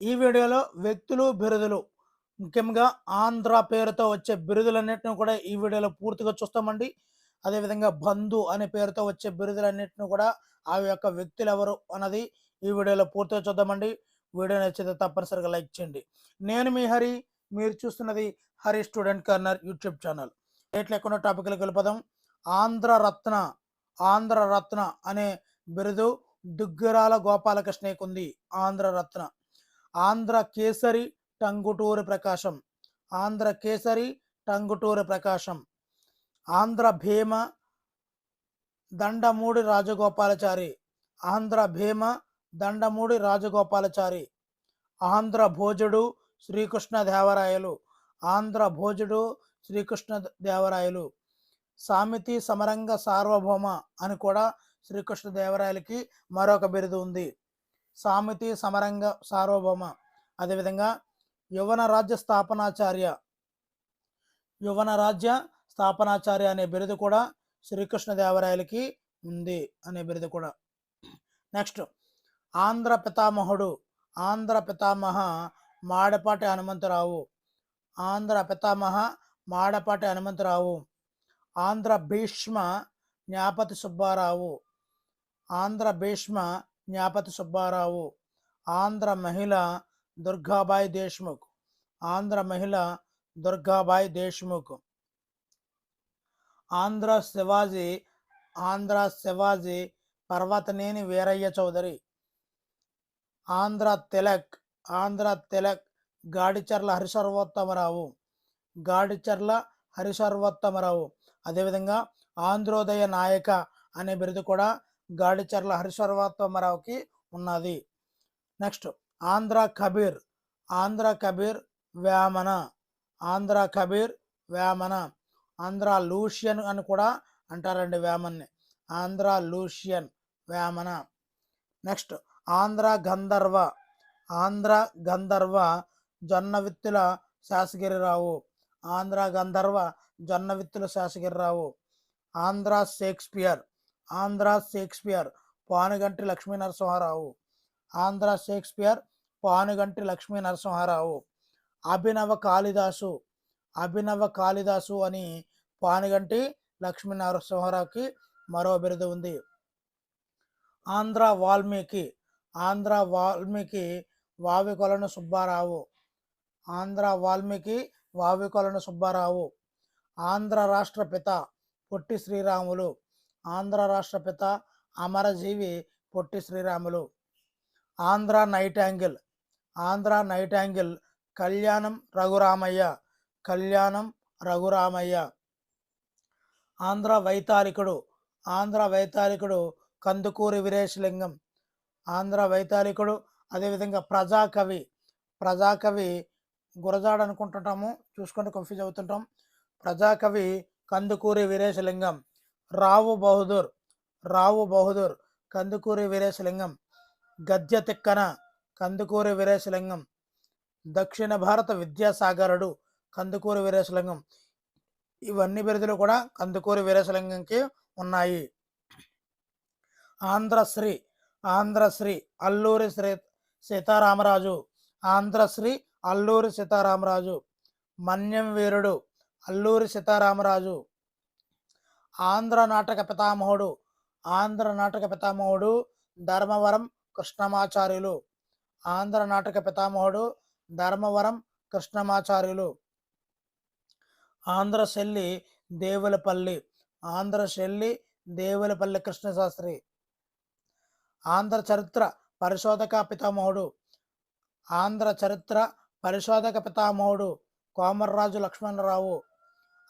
ఈ వీడియోలో వ్యక్తులు బిరుదులు ముఖ్యంగా ఆంధ్ర పేరుతో వచ్చే బిరుదులన్నింటిని కూడా ఈ వీడియోలో పూర్తిగా చూస్తామండి. అదేవిధంగా బంధు అనే పేరుతో వచ్చే బిరుదులన్నింటినీ కూడా ఆ యొక్క వ్యక్తులు ఎవరు అన్నది ఈ వీడియోలో పూర్తిగా చూద్దామండి. వీడియో నచ్చితే తప్పనిసరిగా లైక్ చేయండి. నేను మీ హరి మీరు చూస్తున్నది Hari student corner YouTube channel. Late లేకుండా టాపిక్లకు వెళ్ళిపోదాం. ఆంధ్ర రత్న ఆంధ్ర రత్న అనే బిరుదు దుగ్గరాల గోపాలకృష్ణయ్యకు ఉంది ఆంధ్ర రత్న. ఆంధ్ర కేసరి టంగుటూరి ప్రకాశం. ఆంధ్ర కేసరి టంగుటూరి ప్రకాశం. ఆంధ్ర భీమ దండమూడి రాజగోపాలచారి. ఆంధ్ర భీమ దండమూడి రాజగోపాలచారి. ఆంధ్ర భోజుడు శ్రీకృష్ణ దేవరాయలు. ఆంధ్ర భోజుడు శ్రీకృష్ణ దేవరాయలు. సామితి సమరంగ సార్వభౌమ అని కూడా శ్రీకృష్ణ దేవరాయలకి మరొక బిరుదు ఉంది. సామితి సమరంగ సార్వభౌమ. అదేవిధంగా యువన రాజ్య స్థాపనాచార్య. యువన రాజ్య స్థాపనాచార్య అనే బిరుదు కూడా శ్రీకృష్ణదేవరాయలకి ఉంది అనే బిరుదు కూడా. నెక్స్ట్ ఆంధ్ర పితామహుడు ఆంధ్ర పితామహ మాడపాటి హనుమంతరావు. ఆంధ్ర పితామహ మాడపాటి హనుమంతరావు. ఆంధ్ర భీష్మ జ్ఞాపతి సుబ్బారావు. ఆంధ్ర భీష్మ జ్ఞాపతి సుబ్బారావు ఆంధ్ర మహిళ దుర్గాబాయి దేశ్ముఖ్ ఆంధ్ర మహిళ దుర్గాబాయి దేశ్ముఖ్. ఆంధ్ర శివాజీ ఆంధ్ర శివాజీ పర్వతనేని వీరయ్య చౌదరి. ఆంధ్ర తిలక్ ఆంధ్ర తిలక్ గాడిచర్ల హరిసర్వోత్తమరావు. గాడిచర్ల హరిసర్వోత్తమరావు. అదేవిధంగా ఆంధ్రోదయ నాయక అనే బిరుదు కూడా గాడిచర్ల హరిసర్వోత్తమరావుకి ఉన్నది. నెక్స్ట్ ఆంధ్ర కబీర్ ఆంధ్ర కబీర్ వేమన ఆంధ్ర కబీర్ వేమన. ఆంధ్ర లూషియన్ అని కూడా అంటారండి వేమన్ని. Andhra Lucian Vemana. Next Andhra Gandharva Andhra Gandharva Jonnavittula Sasagirirao. Andhra Gandharva Jonnavittula Sasagirirao. Andhra Shakespeare. Andhra Shakespeare Panuganti Lakshmi Narasimharao Andhra Shakespeare Panuganti Lakshmi Narasimharao Abhinava Kalidasu Abhinava Kalidasa అని పానుగంటి లక్ష్మీ నరసింహారావుకి మరో బిరుదు ఉంది. ఆంధ్ర వాల్మీకి ఆంధ్ర వాల్మీకి వావికొలను సుబ్బారావు. ఆంధ్ర వాల్మీకి వావికొలను సుబ్బారావు. ఆంధ్ర రాష్ట్ర పిత పొట్టి శ్రీరాములు. ఆంధ్ర రాష్ట్ర పిత అమరజీవి Potti Sriramulu. Andhra nightingale. Andhra nightingale. Kalyanam Raghuramayya. కళ్యాణం రఘురామయ్య. ఆంధ్ర వైతాళికుడు ఆంధ్ర వైతాళికుడు కందుకూరి వీరేశలింగం. ఆంధ్ర వైతాళికుడు అదేవిధంగా ప్రజాకవి. ప్రజాకవి గురజాడ అనుకుంటుంటాము చూసుకుంటూ కన్ఫ్యూజ్ అవుతుంటాం. ప్రజాకవి కందుకూరి వీరేశలింగం. రావు బహదూర్ రావు బహదూర్ కందుకూరి వీరేశలింగం గద్య తిక్కన కందుకూరి వీరేశలింగం దక్షిణ భారత విద్యాసాగరుడు కందుకూరి వీరేశలింగం. ఇవన్నీ బిరుదులు కూడా కందుకూరి వీరేశలింగంకి ఉన్నాయి. ఆంధ్రశ్రీ ఆంధ్రశ్రీ అల్లూరి శ్రీ సీతారామరాజు ఆంధ్రశ్రీ అల్లూరి సీతారామరాజు మన్యం వీరుడు అల్లూరి సీతారామరాజు ఆంధ్ర నాటక పితామహుడు ఆంధ్ర నాటక పితామహుడు ధర్మవరం కృష్ణమాచార్యులు. ఆంధ్ర నాటక పితామహుడు ధర్మవరం కృష్ణమాచార్యులు. ఆంధ్రశల్లి దేవులపల్లి ఆంధ్రశల్లి దేవులపల్లి కృష్ణశాస్త్రి. ఆంధ్ర చరిత్ర పరిశోధక పితామహుడు ఆంధ్ర చరిత్ర పరిశోధక పితామహుడు కోమర్రాజు లక్ష్మణరావు.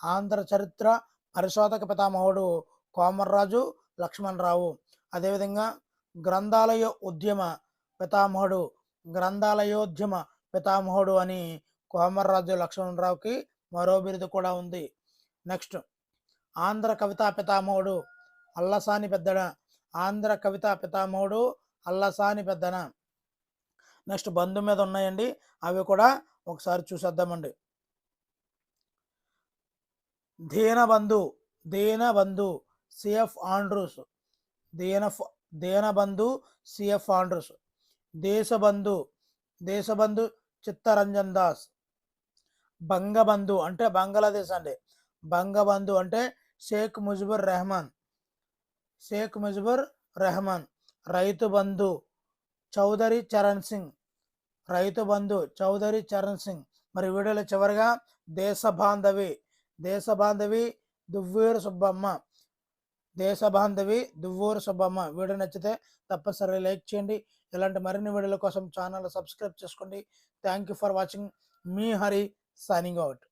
ఆంధ్ర చరిత్ర పరిశోధక పితామహుడు కోమర్రాజు లక్ష్మణరావు. అదేవిధంగా గ్రంథాలయ ఉద్యమ పితామహుడు గ్రంథాలయోద్యమ పితామహుడు అని కోమర్రాజు లక్ష్మణరావుకి మరో బిరుదు కూడా ఉంది. నెక్స్ట్ ఆంధ్ర కవితా పితామహుడు అల్లసాని పెద్దన. ఆంధ్ర కవితా పితామహుడు అల్లసాని పెద్దన. నెక్స్ట్ బంధు మీద ఉన్నాయండి. అవి కూడా ఒకసారి చూసేద్దామండి. Deenabandhu Deenabandhu CF Andrews. Deena Deenabandhu CF Andrews. Deshabandhu Deshabandhu Chittaranjan Das. Bangabandhu అంటే బంగ్లాదేశ్ అండి. బంగబంధు అంటే షేక్ ముజిబుర్ రెహమాన్. షేక్ ముజిబుర్ రెహమాన్. రైతు బంధు చౌదరి చరణ్ సింగ్. రైతు బంధు చౌదరి చరణ్ సింగ్. మరి వీడియోలో చివరిగా దేశ బాంధవి దేశ బాంధవి దువ్వూరు సుబ్బమ్మ దేశ బాంధవి దువ్వూరు సుబ్బమ్మ వీడియో నచ్చితే తప్పనిసరిగా లైక్ చేయండి ఇలాంటి మరిన్ని వీడియోల కోసం ఛానల్ సబ్స్క్రైబ్ చేసుకోండి థ్యాంక్ యూ ఫర్ వాచింగ్ మీ హరి సైనింగ్ అవుట్